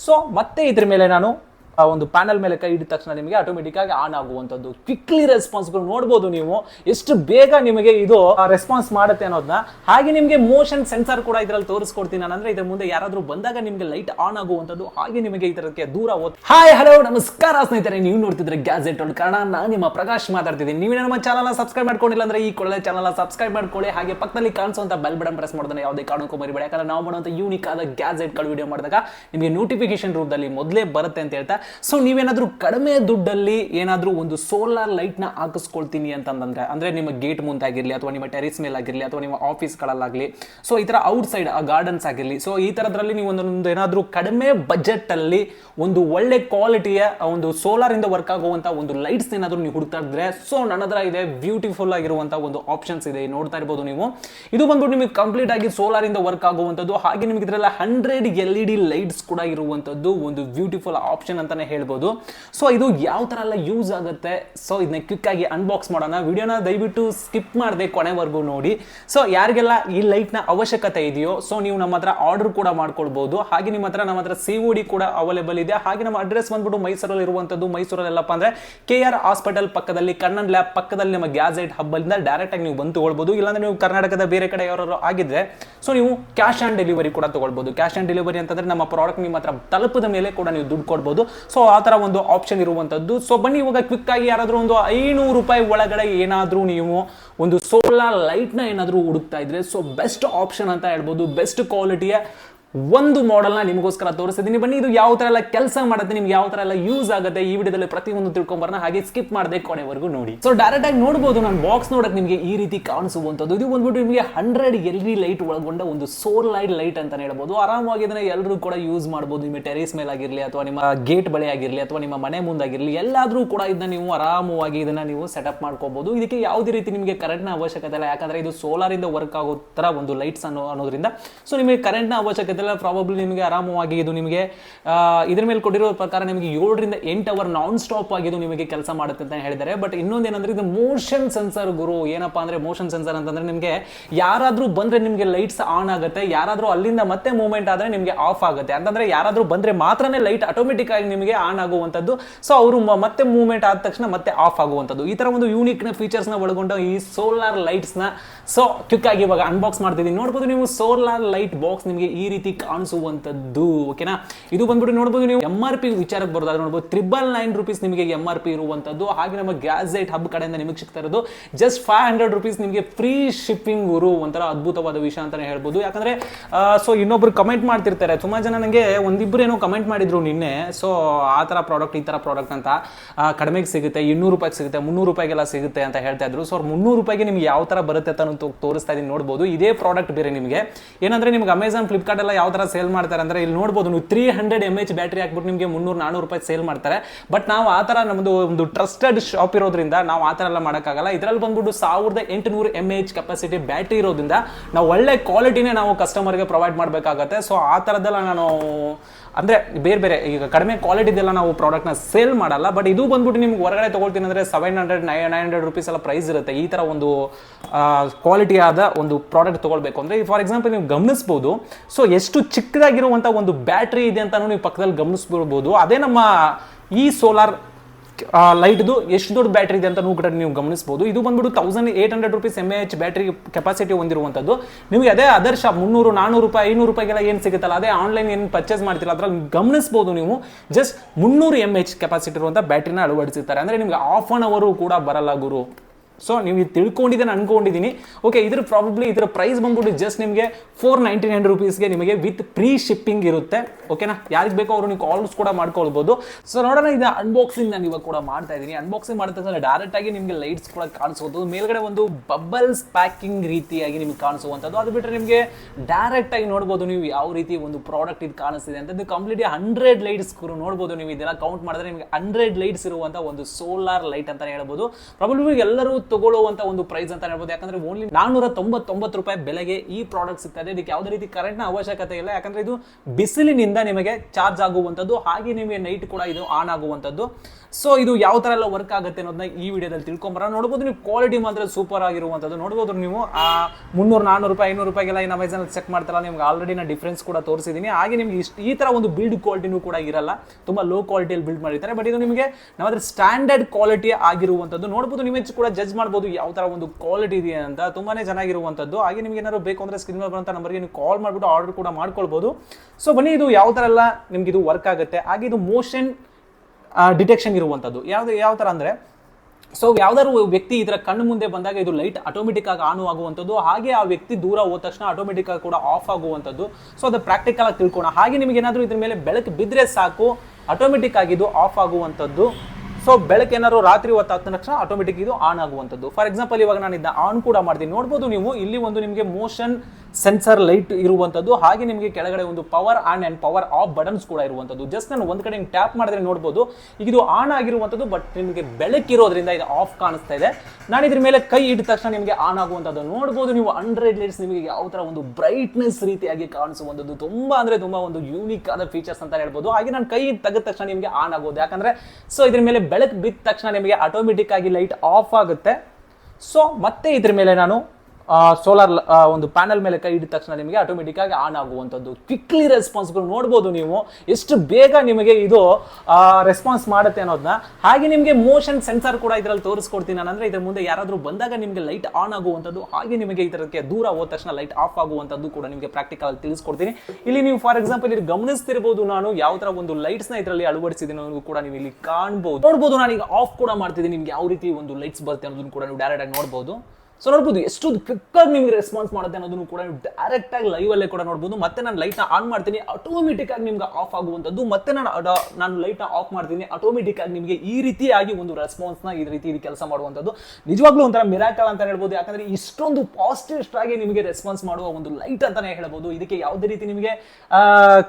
So ಮತ್ತೆ ಇದ್ರ ಮೇಲೆ ನಾನು ಒಂದು ಪ್ಯಾನಲ್ ಮೇಲೆ ಕೈ ಇಡಿದ ತಕ್ಷಣ ನಿಮಗೆ ಆಟೋಮೆಟಿಕ್ ಆಗಿ ಆನ್ ಆಗುವಂಥದ್ದು. ಕ್ವಿಕ್ಲಿ ರೆಸ್ಪಾನ್ಸ್ಗಳು ನೋಡ್ಬೋದು ನೀವು. ಎಷ್ಟು ಬೇಗ ನಿಮಗೆ ಇದು ರೆಸ್ಪಾನ್ಸ್ ಮಾಡುತ್ತೆ ಅನ್ನೋದನ್ನ ಹಾಗೆ ನಿಮಗೆ ಮೋಷನ್ ಸೆನ್ಸರ್ ಕೂಡ ಇದರಲ್ಲಿ ತೋರಿಸ್ಕೊಡ್ತೀನಿ ನಾನು ಅಂದ್ರೆ ಇದ್ರ ಮುಂದೆ ಯಾರಾದರೂ ಬಂದಾಗ ನಿಮಗೆ ಲೈಟ್ ಆನ್ ಆಗುವಂಥದ್ದು. ಹಾಗೆ ನಿಮಗೆ ಇದಕ್ಕೆ ದೂರ ಓದ್ ಹಾಯ್ ಹಲೋ ನಮಸ್ಕಾರ ಸ್ನೇಹಿತರೆ. ನೀವು ನೋಡ್ತಿದ್ರೆ ಗ್ಯಾಜೆಟ್ ಒಂದು ಕಾರಣ ನಾನು ನಿಮ್ಮ ಪ್ರಕಾಶ್ ಮಾತಾಡ್ತಿದ್ದೀನಿ. ನೀವೇ ನಮ್ಮ ಚಾನಲ್ ಸಬ್ಸ್ಕ್ರೈಬ್ ಮಾಡ್ಕೊಂಡಿಲ್ಲ ಅಂದ್ರೆ ಈ ಕೂಡಲೇ ಚಾನಲ್ ಸಬ್ಸ್ಕ್ರೈಬ್ ಮಾಡ್ಕೊಳ್ಳಿ. ಹಾಗೆ ಪಕ್ಕದಲ್ಲಿ ಕಾಣಿಸುವಂತ ಬೆಲ್ ಬಟನ್ ಪ್ರೆಸ್ ಮಾಡೋದನ್ನ ಯಾವುದೇ ಕಾರಣಕ್ಕೂ ಮರಿಬೇಡಿ. ಯಾಕಂದ್ರೆ ನಾವು ಮಾಡುವಂತ ಯೂನಿಕ್ ಆದ ಗ್ಯಾಜೆಟ್ಗಳು ವಿಡಿಯೋ ಮಾಡಿದಾಗ ನಿಮಗೆ ನೋಟಿಫಿಕೇಶನ್ ರೂಪದಲ್ಲಿ ಮೊದಲೇ ಬರುತ್ತೆ ಅಂತ ಹೇಳ್ತಾ ಸೊ ನೀವೇನಾದ್ರೂ ಕಡಿಮೆ ದುಡ್ಡಲ್ಲಿ ಏನಾದರೂ ಒಂದು ಸೋಲಾರ್ ಲೈಟ್ನ ಹಾಕಿಸ್ಕೊಳ್ತೀನಿ ಅಂತಂದ್ರೆ ಅಂದ್ರೆ ನಿಮ್ಮ ಗೇಟ್ ಮುಂದಾಗಿರಲಿ ಅಥವಾ ನಿಮ್ಮ ಟೆರಿಸ್ ಮೇಲೆ ಆಗಿರ್ಲಿ ಅಥವಾ ನಿಮ್ಮ ಆಫೀಸ್ಗಳಲ್ಲಾಗಲಿ ಸೊ ಈ ತರ ಔಟ್ ಸೈಡ್ ಗಾರ್ಡನ್ಸ್ ಆಗಿರ್ಲಿ ಸೊ ಈ ತರದ್ರಲ್ಲಿ ನೀವು ಒಂದೊಂದು ಏನಾದರೂ ಕಡಿಮೆ ಬಜೆಟ್ ಅಲ್ಲಿ ಒಂದು ಒಳ್ಳೆ ಕ್ವಾಲಿಟಿಯ ಒಂದು ಸೋಲಾರ್ ಇಂದ ವರ್ಕ್ ಆಗುವಂತ ಒಂದು ಲೈಟ್ಸ್ ಏನಾದರೂ ನೀವು ಹುಡುಕ್ತಾ ಇದ್ರೆ ಸೊ ನನ್ನ ಹತ್ರ ಇದೆ ಬ್ಯೂಟಿಫುಲ್ ಆಗಿರುವಂತ ಒಂದು ಆಪ್ಷನ್ಸ್ ಇದೆ, ನೋಡ್ತಾ ಇರ್ಬೋದು ನೀವು. ಇದು ಬಂದ್ಬಿಟ್ಟು ನಿಮಗೆ ಕಂಪ್ಲೀಟ್ ಆಗಿ ಸೋಲಾರ್ ಇಂದ ವರ್ಕ್ ಆಗುವಂತದ್ದು ಹಾಗೆ ನಿಮಗೆ ಇದರಲ್ಲ ಹಂಡ್ರೆಡ್ ಎಲ್ ಇ ಲೈಟ್ಸ್ ಕೂಡ ಇರುವಂತದ್ದು ಒಂದು ಬ್ಯೂಟಿಫುಲ್ ಆಪ್ಷನ್ ಅಂತಾನೆ ಹೇಳ್ಬೋದು. ಸೊ ಇದು ಯಾವ ಥರ ಎಲ್ಲ ಯೂಸ್ ಆಗುತ್ತೆ? ಸೊ ಇದನ್ನ ಕ್ವಿಕ್ ಆಗಿ ಅನ್ಬಾಕ್ಸ್ ಮಾಡೋಣ. ವಿಡಿಯೋನ ದಯವಿಟ್ಟು ಸ್ಕಿಪ್ ಮಾಡಿದೆ ಕೊನೆವರೆಗೂ ನೋಡಿ. ಸೊ ಯಾರಿಗೆಲ್ಲ ಈ ಲೈಟ್ನ ಅವಶ್ಯಕತೆ ಇದೆಯೋ ಸೊ ನೀವು ನಮ್ಮ ಹತ್ರ ಆರ್ಡರ್ ಕೂಡ ಮಾಡ್ಕೊಳ್ಬೋದು. ಹಾಗೆ ನಿಮ್ಮ ಹತ್ರ ನಮ್ಮ ಹತ್ರ ಸಿ ಓ ಡಿ ಕೂಡ ಅವೈಲೇಬಲ್ ಇದೆ. ಹಾಗೆ ನಮ್ಮ ಅಡ್ರೆಸ್ ಬಂದ್ಬಿಟ್ಟು ಮೈಸೂರಲ್ಲಿ ಇರುವಂಥದ್ದು ಮೈಸೂರಲ್ಲಿ ಎಲ್ಲಪ್ಪ ಅಂದ್ರೆ ಕೆ ಆರ್ ಹಾಸ್ಪಿಟಲ್ ಪಕ್ಕದಲ್ಲಿ ಕಣ್ಣನ್ ಲ್ಯಾಬ್ ಪಕ್ಕದಲ್ಲಿ ನಮ್ಮ ಗ್ಯಾಜೆಟ್ ಹಬ್ ಡೈರೆಕ್ಟಾಗಿ ನೀವು ಬಂದು ತೊಗೊಳ್ಬೋದು. ಇಲ್ಲಾಂದ್ರೆ ನೀವು ಕರ್ನಾಟಕದ ಬೇರೆ ಕಡೆ ಯಾರು ಆಗಿದ್ರೆ ಸೊ ನೀವು ಕ್ಯಾಶ್ ಆನ್ ಡೆಲಿವರಿ ಕೂಡ ತಗೊಳ್ಬೋದು. ಕ್ಯಾಶ್ ಆನ್ ಡೆಲಿವರಿ ಅಂತಂದ್ರೆ ನಮ್ಮ ಪ್ರಾಡಕ್ಟ್ ನಿಮ್ಮ ಹತ್ರ ತಲುಪದ ಮೇಲೆ ಕೂಡ ನೀವು ದುಡ್ಡು ಕೊಡ್ಬೋದು. ಸೊ ಆ ಥರ ಒಂದು ಆಪ್ಷನ್ ಇರುವಂತದ್ದು. ಸೊ ಬನ್ನಿ, ಇವಾಗ ಕ್ವಿಕ್ ಆಗಿ ಯಾರಾದ್ರೂ ಒಂದು ಐನೂರು ರೂಪಾಯಿ ಒಳಗಡೆ ಏನಾದರೂ ನೀವು ಒಂದು ಸೋಲಾರ್ ಲೈಟ್ನ ಏನಾದ್ರೂ ಹುಡುಕ್ತಾ ಇದ್ರೆ ಸೊ ಬೆಸ್ಟ್ ಆಪ್ಷನ್ ಅಂತ ಹೇಳ್ಬೋದು. ಬೆಸ್ಟ್ ಕ್ವಾಲಿಟಿಯ ಒಂದು ಮಾಡೆಲ್ನ ನಿಮಗೋಸ್ಕರ ತೋರಿಸಿದ್ದೀನಿ ಬನ್ನಿ, ಇದು ಯಾವ ತರ ಎಲ್ಲ ಕೆಲಸ ಮಾಡುತ್ತೆ, ನಿಮ್ಗೆ ಯಾವ ತರ ಎಲ್ಲ ಯೂಸ್ ಆಗುತ್ತೆ ಈ ವಿಡಿಯೋದಲ್ಲಿ ಪ್ರತಿಯೊಂದು ತಿಳ್ಕೊಂಬರೋಣ ಹಾಗೆ ಸ್ಕಿಪ್ ಮಾಡದೆ ಕೊನೆವರೆಗೂ ನೋಡಿ. ಸೊ ಡೈರೆಕ್ಟ್ ಆಗಿ ನೋಡಬಹುದು ನಾನು ಬಾಕ್ಸ್ ನೋಡಕ್ ನಿಮಗೆ ಈ ರೀತಿ ಕಾಣಿಸುವಂತದ್ದು ಇದು ಬಂದ್ಬಿಟ್ಟು ನಿಮಗೆ ಹಂಡ್ರೆಡ್ ಎಲ್ ಇ ಲೈಟ್ ಒಳಗೊಂಡ ಒಂದು ಸೋಲ್ ಲೈಟ್ ಲೈಟ್ ಅಂತ ಹೇಳ್ಬೋದು. ಆರಾಮಾಗಿ ಇದನ್ನ ಎಲ್ಲರೂ ಕೂಡ ಯೂಸ್ ಮಾಡಬಹುದು ನಿಮ್ಮ ಟೆರೇಸ್ ಮೇಲೆ ಆಗಿರಲಿ ಅಥವಾ ನಿಮ್ಮ ಗೇಟ್ ಬಳಿ ಆಗಿರಲಿ ಅಥವಾ ನಿಮ್ಮ ಮನೆ ಮುಂದಾಗಿರಲಿ, ಎಲ್ಲಾದ್ರೂ ಕೂಡ ಇದನ್ನ ನೀವು ಆರಾಮವಾಗಿ ಇದನ್ನ ನೀವು ಸೆಟಪ್ ಮಾಡ್ಕೋಬಹುದು ಇದಕ್ಕೆ ಯಾವುದೇ ರೀತಿ ನಿಮಗೆ ಕರೆಂಟ್ನ ಅವಶ್ಯಕತೆ ಇಲ್ಲ. ಯಾಕಂದ್ರೆ ಇದು ಸೋಲಾರ್ ಇಂದ ವರ್ಕ್ ಆಗೋ ತರ ಒಂದು ಲೈಟ್ಸ್ ಅನ್ನೋ ಅನ್ನೋದ್ರಿಂದ. ಸೊ ನಿಮಗೆ ಕರೆಂಟ್ನ ಅವಶ್ಯಕತೆ ಇಲ್ಲ ಪ್ರಾಬಬ್ಲಿ ನಿಮಗೆ ಆರಾಮವಾಗಿ ಇದು ನಿಮಗೆ ಇದ್ರ ಮೇಲೆ ಕೊಟ್ಟಿರೋ ಪ್ರಕಾರ ನಿಮಗೆ ಏಳರಿಂದ ಎಂಟು ಅವರ್ ನಾನ್ ಸ್ಟಾಪ್ ಆಗಿ ಇದು ನಿಮಗೆ ಕೆಲಸ ಮಾಡುತ್ತೆ ಅಂತ ಹೇಳಿದ್ದಾರೆ. ಬಟ್ ಇನ್ನೊಂದು ಏನಂದ್ರೆ, ಇದು ಮೋಷನ್ ಸೆನ್ಸರ್ ಗುರು. ಏನಪ್ಪಾ ಅಂದ್ರೆ ಮೋಷನ್ ಸೆನ್ಸರ್ ಅಂತಂದ್ರೆ ನಿಮಗೆ ಯಾರಾದರೂ ಬಂದ್ರೆ ನಿಮಗೆ ಲೈಟ್ಸ್ ಆನ್ ಆಗುತ್ತೆ. ಯಾರಾದ್ರೂ ಅಲ್ಲಿಂದ ಮತ್ತೆ ಮೂವ್ಮೆಂಟ್ ಆದ್ರೆ ನಿಮಗೆ ಆಫ್ ಆಗುತ್ತೆ. ಅಂತಂದ್ರೆ ಯಾರಾದರೂ ಬಂದ್ರೆ ಮಾತ್ರನೇ ಲೈಟ್ ಆಟೋಮೆಟಿಕ್ ಆಗಿ ನಿಮಗೆ ಆನ್ ಆಗುವಂತದ್ದು ಸೊ ಅವರು ಮತ್ತೆ ಮೂವ್ಮೆಂಟ್ ಆದ ತಕ್ಷಣ ಮತ್ತೆ ಆಫ್ ಆಗುವಂಥದ್ದು. ಈ ತರ ಒಂದು ಯೂನಿಕ್ ಫೀಚರ್ಸ್ನ ಒಳಗೊಂಡ ಈ ಸೋಲಾರ್ ಲೈಟ್ಸ್ನ ಸೊ ಕ್ವಿಕ್ ಆಗಿ ಇವಾಗ ಅನ್ಬಾಕ್ಸ್ ಮಾಡ್ತಿದ್ದೀನಿ. ನೋಡ್ಬೋದು ನೀವು ಸೋಲಾರ್ ಲೈಟ್ ಬಾಕ್ಸ್ ನಿಮಗೆ ಈ ರೀತಿ ಕಾಣಿಸುವಂತದ್ದು ಓಕೆನಾ ಇದು ಬಂದ್ಬಿಟ್ಟು ನೋಡ್ಬೋದು ನೀವು ಎಂ ಆರ್ ಪಿ ವಿಚಾರಕ್ಕೆ ಬರೋದಾದ್ರೆ ನೋಡ್ಬೋದು ತ್ರಿಬಲ್ ನೈನ್ ರುಪೀಸ್ ನಿಮಗೆ ಎಂ ಆರ್ ಪಿ ಇರುವಂತದ್ದು ಹಾಗೆ ನಮ್ಮ ಗ್ಯಾಜೆಟ್ ಹಬ್ ಕಡೆಯಿಂದ ನಿಮಗೆ ಸಿಗ್ತಾ ಇರೋದು ಜಸ್ಟ್ ಫೈವ್ ಹಂಡ್ರೆಡ್ ರುಪೀಸ್ ನಿಮಗೆ ಫ್ರೀ ಶಿಪ್ಪಿಂಗ್ ಗುರು ಒಂಥರ ಅದ್ಭುತವಾದ ವಿಷಯ ಅಂತಾನೆ ಹೇಳ್ಬೋದು. ಯಾಕಂದ್ರೆ ಸೊ ಇನ್ನೊಬ್ರು ಕಮೆಂಟ್ ಮಾಡ್ತಿರ್ತಾರೆ. ತುಂಬಾ ಜನ ನನಗೆ ಒಂದಿಬ್ರು ಏನೋ ಕಮೆಂಟ್ ಮಾಡಿದ್ರು ನಿನ್ನೆ. ಸೊ ಆ ತರ ಪ್ರಾಡಕ್ಟ್ ಈ ತರ ಪ್ರಾಡಕ್ಟ್ ಅಂತ ಕಡಿಮೆಗೆ ಸಿಗುತ್ತೆ, ಇನ್ನೂರು ರೂಪಾಯಿಗೆ ಸಿಗುತ್ತೆ, ಮುನ್ನೂರು ರೂಪಾಯಿಗೆಲ್ಲ ಸಿಗುತ್ತೆ ಅಂತ ಹೇಳ್ತಾ ಇದ್ರು. ಸೊ ಮುನ್ನೂರು ರೂಪಾಯಿಗೆ ನಿಮ್ಗೆ ಯಾವ ತರ ಬರುತ್ತೆ ಅಂತ ತೋರಿಸ್ತಾ ಇದೀನಿ ನೋಡ್ಬೋದು. ಇದೇ ಪ್ರಾಡಕ್ಟ್ ಬೇರೆ ನಿಮಗೆ. ಏನಂದ್ರೆ, ನಿಮ್ಗೆ ಅಮೆಝಾನ್ ಫ್ಲಿಪ್ಕಾರ್ಟ್ ಎಲ್ಲ ಯಾವ ಥರ ಸೇಲ್ ಮಾಡ್ತಾರೆ ಅಂದ್ರೆ ಇಲ್ಲಿ ನೋಡ್ಬೋದು, ನೀವು three hundred M H battery ಹಾಕ್ಬಿಟ್ಟು ನಿಮಗೆ ಮುನ್ನೂರು, ನಾನೂರು ರೂಪಾಯಿ ಸೇಲ್ ಮಾಡ್ತಾರೆ. ಬಟ್ ನಾವು ಆ ಥರ ನಮ್ಮದು ಒಂದು ಟ್ರಸ್ಟೆಡ್ ಶಾಪ್ ಇರೋದ್ರಿಂದ ನಾವು ಆ ಥರ ಎಲ್ಲ ಮಾಡೋಕ್ಕಾಗಲ್ಲ. ಇದರಲ್ಲಿ ಬಂದ್ಬಿಟ್ಟು ಸಾವಿರದ ಎಂಟುನೂರು ಎಂ ಎಚ್ ಕೆಪಾಸಿಟಿ ಬ್ಯಾಟ್ರಿ ಇರೋದ್ರಿಂದ ನಾವು ಒಳ್ಳೆ ಕ್ವಾಲಿಟಿನೇ ನಾವು ಕಸ್ಟಮರ್ಗೆ ಪ್ರೊವೈಡ್ ಮಾಡಬೇಕಾಗತ್ತೆ. ಸೊ ಆ ಥರದ್ದೆಲ್ಲ ನಾನು ಅಂದ್ರೆ ಬೇರೆ ಬೇರೆ ಈಗ ಕಡಿಮೆ ಕ್ವಾಲಿಟಿದೆಲ್ಲ ನಾವು ಪ್ರಾಡಕ್ಟ್ನ ಸೇಲ್ ಮಾಡಲ್ಲ. ಬಟ್ ಇದು ಬಂದ್ಬಿಟ್ಟು ನಿಮ್ಗೆ ಹೊರಗಡೆ ತಗೊಳ್ತೀನಿ ಅಂದ್ರೆ seven hundred nine nine hundred rupees ಎಲ್ಲ ಪ್ರೈಸ್ ಇರುತ್ತೆ. ಈ ತರ ಒಂದು ಕ್ವಾಲಿಟಿ ಆದ ಒಂದು ಪ್ರಾಡಕ್ಟ್ ತಗೊಳ್ಬೇಕು. ಅಂದ್ರೆ ಫಾರ್ ಎಕ್ಸಾಂಪಲ್ ನೀವು ಗಮನಿಸಬಹುದು ಸೊ ಎಷ್ಟು ಚಿಕ್ಕದಾಗಿರುವಂತ ಒಂದು ಬ್ಯಾಟ್ರಿ ಇದೆ ಅಂತ ನೀವು ಪಕ್ಕದಲ್ಲಿ ಗಮನಿಸ್ಬಿಡ್ಬೋದು. ಅದೇ ನಮ್ಮ ಈ ಸೋಲಾರ್ ಲೈಟ್ದು ಎಷ್ಟು ದೊಡ್ಡ ಬ್ಯಾಟ್ರಿ ಇದೆ ಅಂತ ಕೂಡ ನೀವು ಗಮನಿಸಬಹುದು ಇದು ಬಂದ್ಬಿಟ್ಟು thousand eight hundred rupees M H battery capacity ಹೊಂದಿರುವಂಥದ್ದು. ನಿಮಗೆ ಅದೇ ಅದರ್ ಶಾಪ್ ಮುನ್ನೂರು, ನಾನೂರು ರೂಪಾಯಿ, ಐನೂರು ರೂಪಾಯಿಗೆಲ್ಲ ಏನು ಸಿಗುತ್ತಲ್ಲ, ಅದೇ ಆನ್ಲೈನ್ ಏನು ಪರ್ಚೇಸ್ ಮಾಡ್ತಿಲ್ಲ, ಅದ್ರಲ್ಲಿ ಗಮನಿಸಬಹುದು ನೀವು. ಜಸ್ಟ್ ಮುನ್ನೂರು ಎಂ ಎಚ್ ಕೆಪಾಸಿಟಿ ಇರುವಂಥ ಬ್ಯಾಟ್ರಿನ ಅಳವಡಿಸಿರ್ತಾರೆ. ಅಂದ್ರೆ ನಿಮಗೆ ಆಫ್ ಅನ್ ಅವರು ಕೂಡ ಬರಲ್ಲ ಗುರು. ಸೊ ನೀವು ಇದು ತಿಳ್ಕೊಂಡಿದ್ದೇನೆ ಅನ್ಕೊಂಡಿದ್ದೀನಿ ಓಕೆ ಇದ್ರ ಪ್ರಾಬಬ್ಲಿ ಇದರ ಪ್ರೈಸ್ ಬಂದ್ಬಿಟ್ಟು ಜಸ್ಟ್ ನಿಮಗೆ ಫೋರ್ ನೈಂಟಿ ನೈನ್ ರುಪೀಸ್ಗೆ ನಿಮಗೆ ವಿತ್ ಪ್ರೀ ಶಿಪ್ಪಿಂಗ್ ಇರುತ್ತೆ. ಓಕೆನಾ ಯಾರಿಗೆ ಬೇಕೋ ಅವರು ನೀವು ಕಾಲ್ಸ್ ಕೂಡ ಮಾಡ್ಕೊಳ್ಬೋದು. ಸೊ ನೋಡೋಣ ಇದು ಅನ್ಬಾಕ್ಸಿಂಗ್ ನಾನು ಇವಾಗ ಕೂಡ ಮಾಡ್ತಾ ಇದ್ದೀನಿ ಅನ್ಬಾಕ್ಸಿಂಗ್ ಮಾಡಿದ ತಕ್ಷಣ ಡೈರೆಕ್ಟ್ ಆಗಿ ನಿಮಗೆ ಲೈಟ್ಸ್ ಕೂಡ ಕಾಣಿಸಬಹುದು ಮೇಲ್ಗಡೆ ಒಂದು ಬಬಲ್ಸ್ ಪ್ಯಾಕಿಂಗ್ ರೀತಿಯಾಗಿ ನಿಮ್ಗೆ ಕಾಣಿಸುವಂಥದ್ದು. ಅದು ಬಿಟ್ಟರೆ ನಿಮಗೆ ಡೈರೆಕ್ಟ್ ಆಗಿ ನೋಡ್ಬೋದು ನೀವು ಯಾವ ರೀತಿ ಒಂದು ಪ್ರಾಡಕ್ಟ್ ಇದು ಕಾಣಿಸ್ತಿದೆ ಅಂತ. ಕಂಪ್ಲೀಟ್ಲಿ ಹಂಡ್ರೆಡ್ ಲೈಟ್ಸ್ ನೋಡ್ಬೋದು ನೀವು. ಇದೆಲ್ಲ ಕೌಂಟ್ ಮಾಡಿದ್ರೆ ನಿಮಗೆ ಹಂಡ್ರೆಡ್ ಲೈಟ್ಸ್ ಇರುವಂಥ ಒಂದು ಸೋಲಾರ್ ಲೈಟ್ ಅಂತ ಹೇಳ್ಬೋದು. ಪ್ರಾಬ್ಲಮ್ ಎಲ್ಲರೂ ತಗೊಳ್ಳುವಂತ ಒಂದು ಪ್ರೈಸ್ ಅಂತ ಹೇಳ್ಬೋದು. ಯಾಕಂದ್ರೆ ಓನ್ಲಿ ನಾನೂರ ತೊಂಬತ್ತೊಂಬತ್ತು ರೂಪಾಯಿ ಬೆಲೆಗೆ ಈ ಪ್ರಾಡಕ್ಟ್ ಸಿಗ್ತದೆ ಇದಕ್ಕೆ ಯಾವುದೇ ರೀತಿ ಕರೆಂಟ್ನ ಅವಶ್ಯಕತೆ ಇಲ್ಲ. ಯಾಕಂದ್ರೆ ಇದು ಬಿಸಿಲಿನಿಂದ ನಿಮಗೆ ಚಾರ್ಜ್ ಆಗುವಂಥದ್ದು, ಹಾಗೆ ನಿಮಗೆ ನೈಟ್ ಕೂಡ ಇದು ಆನ್ ಆಗುವಂಥದ್ದು. ಸೊ ಇದು ಯಾವ ತರ ಎಲ್ಲ ವರ್ಕ್ ಆಗುತ್ತೆ ಅನ್ನೋದನ್ನ ಈ ವಿಡಿಯೋದಲ್ಲಿ ತಿಳ್ಕೊಂಬರ ನೋಡ್ಬೋದು ನೀವು ಕ್ವಾಲಿಟಿ ಮಾತ್ರ ಸೂಪರ್ ಆಗಿರುವಂಥದ್ದು. ನೋಡ್ಬೋದು ನೀವು, ಆ, ಮುನ್ನೂರು ನಾನ್ನೂರು ರೂಪಾಯಿ, ಐನೂರು ರೂಪಾಯಿಗೆಲ್ಲ ಏನು ಅಮೆಝಾನ್ ಚೆಕ್ ಮಾಡ್ತಾರಲ್ಲ, ನಿಮ್ಗೆ ಆಲ್ರೆಡಿ ನಾನು ಡಿಫ್ರೆನ್ಸ್ ಕೂಡ ತೋರಿಸಿದ್ದೀನಿ ಹಾಗೆ ನಿಮ್ಗೆ ಇಷ್ಟು, ಈ ತರ ಒಂದು ಬಿಲ್ಡ್ ಕ್ವಾಲಿಟಿನೂ ಕೂಡ ಇರಲ್ಲ. ತುಂಬಾ ಲೋ ಕ್ವಾಲಿಟಿಯಲ್ಲಿ ಬಿಲ್ಡ್ ಮಾಡಿರ್ತಾರೆ. ಬಟ್ ಇದು ನಿಮಗೆ ನಮ್ಮ ಸ್ಟ್ಯಾಂಡರ್ಡ್ ಕ್ವಾಲಿಟಿ ಆಗಿರುವಂಥದ್ದು. ನೋಡ್ಬೋದು ನೀವು ಕೂಡ ಜಡ್ಜ್ ಮಾಡ್ಬೋದು, ಯಾವ ಥರ ಒಂದು ಕ್ವಾಲಿಟಿ ಇದೆ ಅಂತ ತುಂಬಾನೇ ಚೆನ್ನಾಗಿರುವಂಥದ್ದು ಹಾಗೆ ನಿಮ್ಗೆ ಏನಾದ್ರು ಬೇಕು ಅಂದರೆ ಸ್ಕ್ರೀನ್ ಮೇಲೆ ಬರೋಂಥ ನಂಬರ್ಗೆ ನೀವು ಕಾಲ್ ಮಾಡಿಬಿಟ್ಟು ಆರ್ಡರ್ ಕೂಡ ಮಾಡ್ಕೊಳ್ಬೋದು. ಸೊ ಬನ್ನಿ, ಇದು ಯಾವ ಥರ ಎಲ್ಲ ನಿಮ್ಗೆ ಇದು ವರ್ಕ್ ಆಗುತ್ತೆ. ಹಾಗೆ ಇದು ಮೋಷನ್ ಡಿಟೆಕ್ಷನ್ ಇರುವಂಥದ್ದು ಯಾವ್ದು, ಯಾವ ಥರ ಅಂದರೆ ಸೊ ಯಾವ್ದಾದ್ರು ವ್ಯಕ್ತಿ ಇದರ ಕಣ್ಣು ಮುಂದೆ ಬಂದಾಗ ಇದು ಲೈಟ್ ಆಟೋಮೆಟಿಕ್ ಆಗಿ ಆನ್ ಆಗುವಂಥದ್ದು ಹಾಗೆ ಆ ವ್ಯಕ್ತಿ ದೂರ ಹೋದ ತಕ್ಷಣ ಆಟೋಮೆಟಿಕ್ ಆಗಿ ಕೂಡ ಆಫ್ ಆಗುವಂಥದ್ದು ಸೊ ಅದು ಪ್ರಾಕ್ಟಿಕಲ್ ಆಗಿ ಹಾಗೆ ನಿಮಗೆ ಏನಾದರೂ ಇದ್ರ ಮೇಲೆ ಬೆಳಕು ಬಿದ್ದರೆ ಸಾಕು ಆಟೋಮೆಟಿಕ್ ಆಗಿ ಇದು ಆಫ್ ಆಗುವಂಥದ್ದು ಸೊ ಬೆಳಕು ಏನಾದ್ರು ರಾತ್ರಿ ಹೊತ್ತು ತಕ್ಷಣ ಆಟೋಮೆಟಿಕ್ ಇದು ಆನ್ ಆಗುವಂಥದ್ದು. ಫಾರ್ ಎಕ್ಸಾಂಪಲ್ ಇವಾಗ ನಾನು ಇದನ್ನ ಆನ್ ಕೂಡ ಮಾಡ್ತೀನಿ. ನೋಡ್ಬೋದು ನೀವು, ಇಲ್ಲಿ ಒಂದು ನಿಮಗೆ ಮೋಷನ್ ಸೆನ್ಸರ್ ಲೈಟ್ ಇರುವಂಥದ್ದು ಹಾಗೆ ನಿಮಗೆ ಕೆಳಗಡೆ ಒಂದು power on and power off buttons ಕೂಡ ಇರುವಂಥದ್ದು ಜಸ್ಟ್ ನಾನು ಒಂದು ಕಡೆ ಟ್ಯಾಪ್ ಮಾಡಿದ್ರೆ ನೋಡ್ಬೋದು. ಇದು ಆನ್ ಆಗಿರುವಂಥದ್ದು ಬಟ್ ನಿಮಗೆ ಬೆಳಕಿರೋದ್ರಿಂದ ಇದು ಆಫ್ ಕಾಣಿಸ್ತಾ ಇದೆ. ನಾನು ಇದ್ರ ಮೇಲೆ ಕೈ ಇಟ್ಟ ತಕ್ಷಣ ನಿಮಗೆ ಆನ್ ಆಗುವಂಥದ್ದು ನೋಡ್ಬೋದು. ನೀವು ಹಂಡ್ರೆಡ್ ಲೈಟ್ಸ್ ನಿಮಗೆ ಯಾವ ಥರ ಒಂದು ಬ್ರೈಟ್ನೆಸ್ ರೀತಿಯಾಗಿ ಕಾಣಿಸುವಂಥದ್ದು ತುಂಬ ಅಂದರೆ ತುಂಬ ಒಂದು ಯೂನಿಕ್ ಆದ ಫೀಚರ್ಸ್ ಅಂತ ಹೇಳ್ಬೋದು. ಹಾಗೆ ನಾನು ಕೈ ತೆಗೆದ ತಕ್ಷಣ ನಿಮಗೆ ಆನ್ ಆಗೋದು. ಯಾಕಂದ್ರೆ ಸೊ ಇದ್ರ ಮೇಲೆ ಬೆಳಕು ಬಿದ್ದ ತಕ್ಷಣ ನಿಮಗೆ ಆಟೋಮೆಟಿಕ್ ಆಗಿ ಲೈಟ್ ಆಫ್ ಆಗುತ್ತೆ. ಸೊ ಮತ್ತೆ ಇದ್ರ ಮೇಲೆ ನಾನು ಸೋಲಾರ್ ಒಂದು ಪ್ಯಾನಲ್ ಮೇಲೆ ಕೈ ಇಡಿದ ತಕ್ಷಣ ನಿಮಗೆ ಆಟೋಮೆಟಿಕ್ಕಾಗಿ ಆನ್ ಆಗುವಂಥದ್ದು. ಕ್ವಿಕ್ಲಿ ರೆಸ್ಪಾನ್ಸ್ಗಳು ನೋಡ್ಬೋದು ನೀವು. ಎಷ್ಟು ಬೇಗ ನಿಮಗೆ ಇದು ರೆಸ್ಪಾನ್ಸ್ ಮಾಡುತ್ತೆ ಅನ್ನೋದನ್ನ ಹಾಗೆ ನಿಮಗೆ ಮೋಷನ್ ಸೆನ್ಸರ್ ಕೂಡ ಇದರಲ್ಲಿ ತೋರಿಸ್ಕೊಡ್ತೀನಿ ನಾನು ಅಂದ್ರೆ ಇದ್ರ ಮುಂದೆ ಯಾರಾದರೂ ಬಂದಾಗ ನಿಮಗೆ ಲೈಟ್ ಆನ್ ಆಗುವಂಥದ್ದು, ಹಾಗೆ ನಿಮಗೆ ಇದಕ್ಕೆ ದೂರ ಹೋದ ತಕ್ಷಣ ಲೈಟ್ ಆಫ್ ಆಗುವಂಥದ್ದು ಕೂಡ ನಿಮಗೆ ಪ್ರಾಕ್ಟಿಕಲ್ ತಿಳಿಸ್ಕೊಡ್ತೀನಿ. ಇಲ್ಲಿ ನೀವು ಫಾರ್ ಎಕ್ಸಾಂಪಲ್ ಇಲ್ಲಿ ಗಮನಿಸ್ತಿರ್ಬೋದು ನಾನು ಯಾವ ತರ ಒಂದು ಲೈಟ್ಸ್ನ ಇದರಲ್ಲಿ ಅಳವಡಿಸಿದ್ದೀನಿ ಅನ್ನೋದು ಕೂಡ ನೀವು ಇಲ್ಲಿ ಕಾಣ್ಬೋದು. ನೋಡ್ಬೋದು ನಾನು ಈಗ ಆಫ್ ಕೂಡ ಮಾಡ್ತಿದ್ದೀನಿ, ನಿಮ್ಗೆ ಯಾವ ರೀತಿ ಒಂದು ಲೈಟ್ಸ್ ಬರುತ್ತೆ ಅನ್ನೋದನ್ನು ಕೂಡ ನೀವು ಡೈರೆಕ್ಟ್ ಆಗಿ ನೋಡ್ಬೋದು. ಸೊ ನೋಡ್ಬೋದು ಎಷ್ಟು ಕ್ವಿಕ್ ಆಗಿ ನಿಮ್ಗೆ ರೆಸ್ಪಾನ್ಸ್ ಮಾಡುತ್ತೆ ಅನ್ನೋದನ್ನು ಕೂಡ ನೀವು ಡೈರೆಕ್ಟ್ ಆಗಿ ಲೈವ್ ಅಲ್ಲೇ ಕೂಡ ನೋಡ್ಬೋದು. ಮತ್ತೆ ನಾನು ಲೈಟ್ನ ಆನ್ ಮಾಡ್ತೀನಿ. ಆಟೋಮೆಟಿಕ್ ಆಗಿ ನಿಮ್ಗೆ ಆಫ್ ಆಗುವಂಥದ್ದು. ಮತ್ತೆ ನಾನು ನಾನು ಲೈಟ್ನ ಆಫ್ ಮಾಡ್ತೀನಿ. ಆಟೋಮೆಟಿಕ್ ಆಗಿ ನಿಮಗೆ ಈ ರೀತಿಯಾಗಿ ಒಂದು ರೆಸ್ಪಾನ್ಸ್ನ ಈ ರೀತಿ ಇದು ಕೆಲಸ ಮಾಡುವಂಥದ್ದು. ನಿಜವಾಗ್ಲೂ ಒಂಥರ ಮಿರಾಕಲ್ ಅಂತ ಹೇಳ್ಬೋದು. ಯಾಕಂದ್ರೆ ಇಷ್ಟೊಂದು ಪಾಸಿಟಿವ್ ಆಗಿ ನಿಮಗೆ ರೆಸ್ಪಾನ್ಸ್ ಮಾಡುವ ಒಂದು ಲೈಟ್ ಅಂತಾನೆ ಹೇಳ್ಬೋದು. ಇದಕ್ಕೆ ಯಾವುದೇ ರೀತಿ ನಿಮಗೆ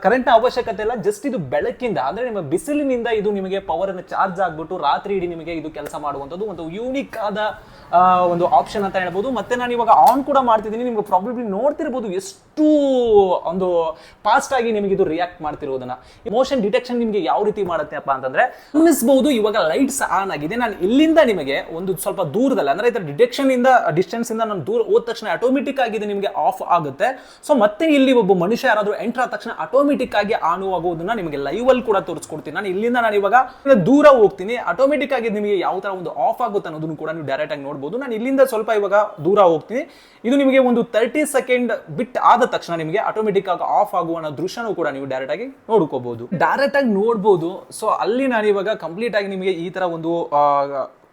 ಕರೆಂಟ್ ಅವಶ್ಯಕತೆ ಇಲ್ಲ. ಜಸ್ಟ್ ಇದು ಬೆಳಕಿಂದ, ಅಂದ್ರೆ ನಿಮ್ಮ ಬಿಸಿಲಿನಿಂದ ಇದು ನಿಮಗೆ ಪವರ್ ಅನ್ನು ಚಾರ್ಜ್ ಆಗ್ಬಿಟ್ಟು ರಾತ್ರಿ ಇಡೀ ನಿಮಗೆ ಇದು ಕೆಲಸ ಮಾಡುವಂಥದ್ದು. ಒಂದು ಯೂನಿಕ್ ಆದ ಒಂದು ಆಪ್ಷನ್ ಅಂತ ಹೇಳ್ಬೋದು. ಮತ್ತೆ ನಾನು ಇವಾಗ ಆನ್ ಕೂಡ ಮಾಡ್ತಿದ್ದೀನಿ. ನಿಮ್ಗೆ ಪ್ರಾಬ್ಲಮ್ ನೋಡ್ತಿರ್ಬೋದು ಎಷ್ಟು ಒಂದು ಫಾಸ್ಟ್ ಆಗಿ ನಿಮಗೆ ಇದು ರಿಯಾಕ್ಟ್ ಮಾಡ್ತಿರೋದನ್ನ. ಮೋಷನ್ ಡಿಟೆಕ್ಷನ್ ನಿಮಗೆ ಯಾವ ರೀತಿ ಮಾಡುತ್ತೆ ಅಪ್ಪ ಅಂತಂದ್ರೆ ಗಮನಿಸಬಹುದು ಇವಾಗ ಲೈಟ್ಸ್ ಆನ್ ಆಗಿದೆ. ನಾನು ಇಲ್ಲಿಂದ ನಿಮಗೆ ಒಂದು ಸ್ವಲ್ಪ ದೂರದಲ್ಲಿ, ಅಂದ್ರೆ ಇದರ ಡಿಟೆಕ್ಷನ್ ಇಂದ ಡಿಸ್ಟೆನ್ಸ್ ಇಂದ ನಾನು ದೂರ ಹೋದ ತಕ್ಷಣ ಆಟೋಮೆಟಿಕ್ ಆಗಿ ನಿಮಗೆ ಆಫ್ ಆಗುತ್ತೆ. ಸೊ ಮತ್ತೆ ಇಲ್ಲಿ ಒಬ್ಬ ಮನುಷ್ಯ ಯಾರಾದ್ರೂ ಎಂಟರ್ ಆದ ತಕ್ಷಣ ಆಟೋಮೆಟಿಕ್ ಆಗಿ ಆನ್ ಆಗೋದನ್ನ ನಿಮಗೆ ಲೈವ್ ಅಲ್ಲಿ ಕೂಡ ತೋರಿಸ್ಕೊಡ್ತೀನಿ. ನಾನು ಇಲ್ಲಿಂದ ನಾನು ಇವಾಗ ದೂರ ಹೋಗ್ತೀನಿ. ಆಟೋಮೆಟಿಕ್ ಆಗಿ ನಿಮಗೆ ಯಾವ ತರ ಒಂದು ಆಫ್ ಆಗುತ್ತೆ ಅನ್ನೋದನ್ನು ಕೂಡ ನೀವು ಡೈರೆಕ್ಟ್ ಆಗಿ ನೋಡಬಹುದು ನಾನು ಇಲ್ಲಿಂದ ಸ್ವಲ್ಪ ಇವಾಗ ದೂರ ಹೋಗ್ತೀನಿ. ಇದು ನಿಮಗೆ ಒಂದು ತರ್ಟಿ ಸೆಕೆಂಡ್ ಬಿಟ್ ಆದ ತಕ್ಷಣ ನಿಮಗೆ ಆಟೋಮೆಟಿಕ್ ಆಗಿ ಆಫ್ ಆಗುವ ದೃಶ್ಯನೂ ಕೂಡ ನೀವು ಡೈರೆಕ್ಟ್ ಆಗಿ ನೋಡ್ಕೋಬಹುದು. ಡೈರೆಕ್ಟ್ ಆಗಿ ನೋಡ್ಬೋದು. ಸೊ ಅಲ್ಲಿ ನಾನು ಇವಾಗ ಕಂಪ್ಲೀಟ್ ಆಗಿ ನಿಮಗೆ ಈ ತರ ಒಂದು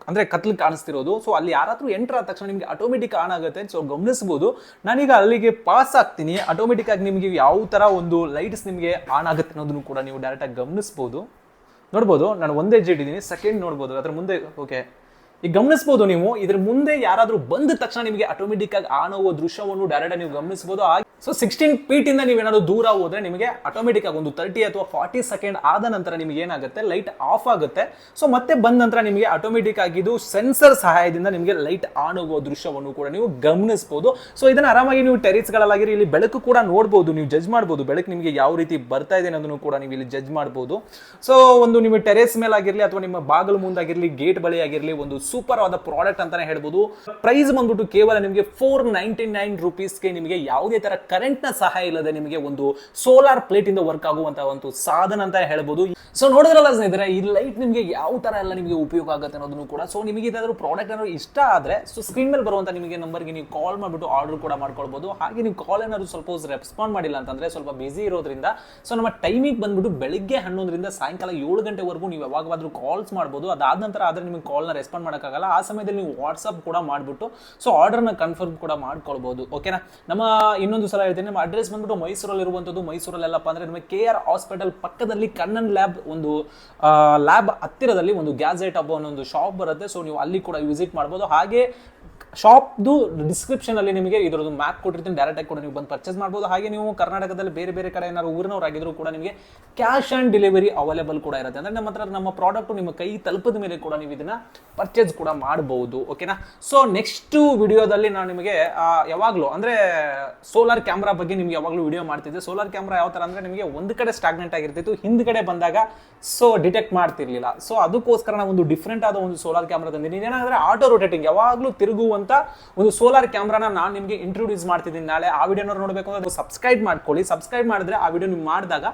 ಅಂದ್ರೆ ಕತ್ಲು ಕಾಣಿಸ್ತಿರೋದು. ಸೊ ಅಲ್ಲಿ ಯಾರಾದ್ರೂ ಎಂಟರ್ ಆದ ತಕ್ಷಣ ನಿಮಗೆ ಆಟೋಮೆಟಿಕ್ ಆನ್ ಆಗುತ್ತೆ. ಸೊ ಗಮನಿಸಬಹುದು ನಾನೀಗ ಅಲ್ಲಿಗೆ ಪಾಸ್ ಆಗ್ತೀನಿ. ಆಟೋಮೆಟಿಕ್ ಆಗಿ ನಿಮಗೆ ಯಾವ ತರ ಒಂದು ಲೈಟ್ಸ್ ನಿಮಗೆ ಆನ್ ಆಗುತ್ತೆ ಅನ್ನೋದನ್ನು ಕೂಡ ನೀವು ಡೈರೆಕ್ಟ್ ಆಗಿ ಗಮನಿಸಬಹುದು ನೋಡ್ಬೋದು. ನಾನು ಒಂದೇ ಜೆಟ್ ಇದ್ದೀನಿ. ಸೆಕೆಂಡ್ ನೋಡ್ಬೋದು. ಅದ್ರ ಮುಂದೆ ಓಕೆ ಈಗ ಗಮನಿಸಬಹುದು ನೀವು, ಇದ್ರ ಮುಂದೆ ಯಾರಾದ್ರೂ ಬಂದ ತಕ್ಷಣ ನಿಮಗೆ ಆಟೋಮೆಟಿಕ್ ಆಗಿ ಆನ್ ಹೋಗುವ ದೃಶ್ಯವನ್ನು ಡೈರೆಕ್ಟ್ ನೀವು ಗಮನಿಸಬಹುದು ಸೊ ಸಿಕ್ಸ್ಟೀನ್ ಫೀಟ್ ಇಂದ ನೀವೇನಾದ್ರು ದೂರ ಹೋದ್ರೆ ನಿಮಗೆ ಆಟೋಮೆಟಿಕ್ ಆಗಿ ಒಂದು ತರ್ಟಿ ಅಥವಾ ಫಾರ್ಟಿ ಸೆಕೆಂಡ್ ಆದ ನಂತರ ನಿಮಗೆ ಏನಾಗುತ್ತೆ? ಲೈಟ್ ಆಫ್ ಆಗುತ್ತೆ. ಸೊ ಮತ್ತೆ ಬಂದ ನಂತರ ನಿಮಗೆ ಆಟೋಮೆಟಿಕ್ ಆಗಿ ಇದು ಸೆನ್ಸರ್ ಸಹಾಯದಿಂದ ನಿಮಗೆ ಲೈಟ್ ಆನ್ ಆಗೋ ದೃಶ್ಯವನ್ನು ಕೂಡ ನೀವು ಗಮನಿಸಬಹುದು ಸೊ ಇದನ್ನ ಆರಾಮಾಗಿ ನೀವು ಟೆರಿಸ್ಗಳಲ್ಲಾಗಿರಿ ಇಲ್ಲಿ ಬೆಳಕು ಕೂಡ ನೋಡಬಹುದು ನೀವು ಜಡ್ಜ್ ಮಾಡಬಹುದು ಬೆಳಕು ನಿಮಗೆ ಯಾವ ರೀತಿ ಬರ್ತಾ ಇದೆ ಅನ್ನೋದನ್ನು ಕೂಡ ನೀವು ಇಲ್ಲಿ ಜಡ್ಜ್ ಮಾಡಬಹುದು ಸೊ ಒಂದು ನಿಮ್ಮ ಟೆರೇಸ್ ಮೇಲೆ ಆಗಿರಲಿ ಅಥವಾ ನಿಮ್ಮ ಬಾಗಿಲು ಮುಂದಾಗಿರಲಿ ಗೇಟ್ ಬಳಿ ಆಗಿರಲಿ ಒಂದು ಸೂಪರ್ ಆದ ಪ್ರಾಡಕ್ಟ್ ಅಂತಾನೆ ಹೇಳ್ಬೋದು. ಪ್ರೈಸ್ ಬಂದ್ಬಿಟ್ಟು ಕೇವಲ ನಿಮಗೆ ಫೋರ್ ನೈಂಟಿ ನೈನ್ ರುಪೀಸ್ಗೆ ನಿಮಗೆ ಯಾವುದೇ ತರ ಕರೆಂಟ್ನ ಸಹಾಯ ಇಲ್ಲದೆ ನಿಮಗೆ ಒಂದು ಸೋಲಾರ್ ಪ್ಲೇಟ್ ಇಂದ ವರ್ಕ್ ಆಗುವಂತಹ ಒಂದು ಸಾಧನ ಅಂತ ಹೇಳ್ಬೋದು. ಸೊ ನೋಡಿದ್ರಲ್ಲ ಸ್ನೇಹಿತರೆ, ಈ ಲೈಟ್ ನಿಮಗೆ ಯಾವ ತರ ಎಲ್ಲ ನಿಮಗೆ ಉಪಯೋಗ ಆಗುತ್ತೆ ಅನ್ನೋದನ್ನು ಕೂಡ. ಸೊ ನಿಮಗೆ ಇದಾದ್ರೂ ಪ್ರಾಡಕ್ಟ್ ಏನಾದ್ರು ಇಷ್ಟ ಆದ್ರೆ ಸೊ ಸ್ಕ್ರೀನ್ ಮೇಲೆ ಬರುವಂತ ನಿಮಗೆ ನಂಬರ್ಗೆ ನೀವು ಕಾಲ್ ಮಾಡಿಬಿಟ್ಟು ಆರ್ಡರ್ ಕೂಡ ಮಾಡ್ಕೊಳ್ಬಹುದು ಹಾಗೆ ನೀವು ಕಾಲ್ ಏನಾದ್ರು ಸ್ವಲ್ಪ ರೆಸ್ಪಾಂಡ್ ಮಾಡಿಲ್ಲ ಅಂತಂದ್ರೆ ಸ್ವಲ್ಪ ಬಿಸಿ ಇರೋದ್ರಿಂದ ಸೊ ನಮ್ಮ ಟೈಮಿಂಗ್ ಬಂದ್ಬಿಟ್ಟು ಬೆಳಿಗ್ಗೆ ಹನ್ನೊಂದರಿಂದ ಸಾಯಂಕಾಲ ಏಳು ಗಂಟೆವರೆಗೂ ನೀವು ಯಾವಾಗಾದ್ರೂ ಕಾಲ್ಸ್ ಮಾಡ್ಬೋದು. ಅದಾದ ನಂತರ ಆದ್ರೆ ನಿಮಗೆ ಕಾಲ್ನ ರೆಸ್ಪಾಂಡ್ ಮಾಡೋಕ್ಕಾಗಲ್ಲ. ಆ ಸಮಯದಲ್ಲಿ ನೀವು ವಾಟ್ಸಪ್ ಕೂಡ ಮಾಡಿಬಿಟ್ಟು ಸೊ ಆರ್ಡರ್ನ ಕನ್ಫರ್ಮ್ ಕೂಡ ಮಾಡ್ಕೊಳ್ಬೋದು. ಓಕೆನಾ ನಮ್ಮ ಇನ್ನೊಂದು ಸಲ ಹೇಳ್ತೀನಿ, ನಮ್ಮ ಅಡ್ರೆಸ್ ಬಂದ್ಬಿಟ್ಟು ಮೈಸೂರಲ್ಲಿ ಇರುವಂಥದ್ದು ಮೈಸೂರಲ್ಲೆಲ್ಲಪ್ಪ ಅಂದರೆ ನಿಮಗೆ ಕೆ ಆರ್ ಹಾಸ್ಪಿಟಲ್ ಪಕ್ಕದಲ್ಲಿ ಕಣ್ಣನ್ ಲ್ಯಾಬ್ ಒಂದು ಲ್ಯಾಬ್ ಹತ್ತಿರದಲ್ಲಿ ಒಂದು ಗ್ಯಾಜೆಟ್ ಹಬ್ಬ ಅನ್ನೋ ಒಂದು ಶಾಪ್ ಬರುತ್ತೆ. ಸೊ ನೀವು ಅಲ್ಲಿ ಕೂಡ ವಿಸಿಟ್ ಮಾಡ್ಬೋದು. ಹಾಗೆ ಶಾಪ್ದು ಡಿಸ್ಕ್ರಿಪ್ಷನಲ್ಲಿ ನಿಮಗೆ ಇದರದ್ದು ಮ್ಯಾಪ್ ಕೊಟ್ಟಿರ್ತೀನಿ ಡೈರೆಕ್ಟಾಗಿ ಕೂಡ ನೀವು ಬಂದು ಪರ್ಚೇಸ್ ಮಾಡ್ಬೋದು. ಹಾಗೆ ನೀವು ಕರ್ನಾಟಕದಲ್ಲಿ ಬೇರೆ ಬೇರೆ ಕಡೆ ಏನಾದ್ರು ಊರಿನವರಾಗಿದ್ರು ಕೂಡ ನಿಮಗೆ ಕ್ಯಾಶ್ ಆನ್ ಡೆಲಿವರಿ ಅವೈಲೇಬಲ್ ಕೂಡ ಇರುತ್ತೆ. ಅಂದರೆ ನಮ್ಮ ಹತ್ರ ನಮ್ಮ ಪ್ರಾಡಕ್ಟ್ ನಿಮ್ಮ ಕೈ ತಲುಪದ ಮೇಲೆ ಕೂಡ ನೀವು ಇದನ್ನ ಪರ್ಚೇಸ್ ಕೂಡ ಮಾಡಬಹುದು ಓಕೆನಾ ಸೊ ನೆಕ್ಸ್ಟ್ ವಿಡಿಯೋದಲ್ಲಿ ನಾನು ನಿಮಗೆ ಯಾವಾಗಲೂ ಅಂದರೆ ಸೋಲಾರ್ ಕ್ಯಾಮ್ರಾ ಬಗ್ಗೆ ನಿಮ್ಗೆ ಯಾವಾಗಲೂ ವಿಡಿಯೋ ಮಾಡ್ತಿದ್ದೆ. ಸೋಲಾರ್ ಕ್ಯಾಮ್ರಾ ಯಾವ ಥರ ಅಂದರೆ ನಿಮಗೆ ಒಂದು ಕಡೆ ಸ್ಟಾಗ್ನೆಂಟ್ ಆಗಿರ್ತಿತ್ತು ಹಿಂದ್ಗಡೆ ಬಂದಾಗ ಸೊ ಡಿಟೆಕ್ಟ್ ಮಾಡ್ತಿರ್ಲಿಲ್ಲ. ಸೊ ಅದಕ್ಕೋಸ್ಕರ ನಾನು ಒಂದು ಡಿಫ್ರೆಂಟ್ ಆದ ಒಂದು ಸೋಲಾರ್ ಕ್ಯಾಮ್ರಾ ತಂದಿದ್ದೀನಿ. ಏನಾದ್ರೆ ಆಟೋ ರೊಟೇಟಿಂಗ್ ಯಾವಾಗಲೂ ತಿರುಗುವಂತ ಒಂದು ಸೋಲಾರ್ ಕ್ಯಾಮ್ರಾನ ನಾನು ನಿಮಗೆ ಇಂಟ್ರೊಡ್ಯೂಸ್ ಮಾಡ್ತಿದ್ದೀನಿ ನಾಳೆ. ಆ ವಿಡಿಯೋನ ನೋಡಬೇಕು ಅಂದ್ರೆ ಸಬ್ಸ್ಕ್ರೈಬ್ ಮಾಡ್ಕೊಳ್ಳಿ. ಸಬ್ಸ್ಕ್ರೈಬ್ ಮಾಡಿದ್ರೆ ಆ ವಿಡಿಯೋ ನೀವು ಮಾಡಿದಾಗ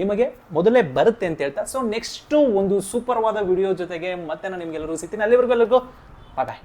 ನಿಮಗೆ ಮೊದಲೇ ಬರುತ್ತೆ ಅಂತ ಹೇಳ್ತಾ. ಸೊ ನೆಕ್ಸ್ಟ್ ಒಂದು ಸೂಪರ್ವಾದ ವಿಡಿಯೋ ಜೊತೆಗೆ ಮತ್ತೆ ನಾನು ನಿಮ್ಗೆಲ್ಲರೂ ಸಿಗ್ತೀನಿ. ಅಲ್ಲಿವರೆಗೂ ಎಲ್ಲರಿಗೂ ಬಾಯ್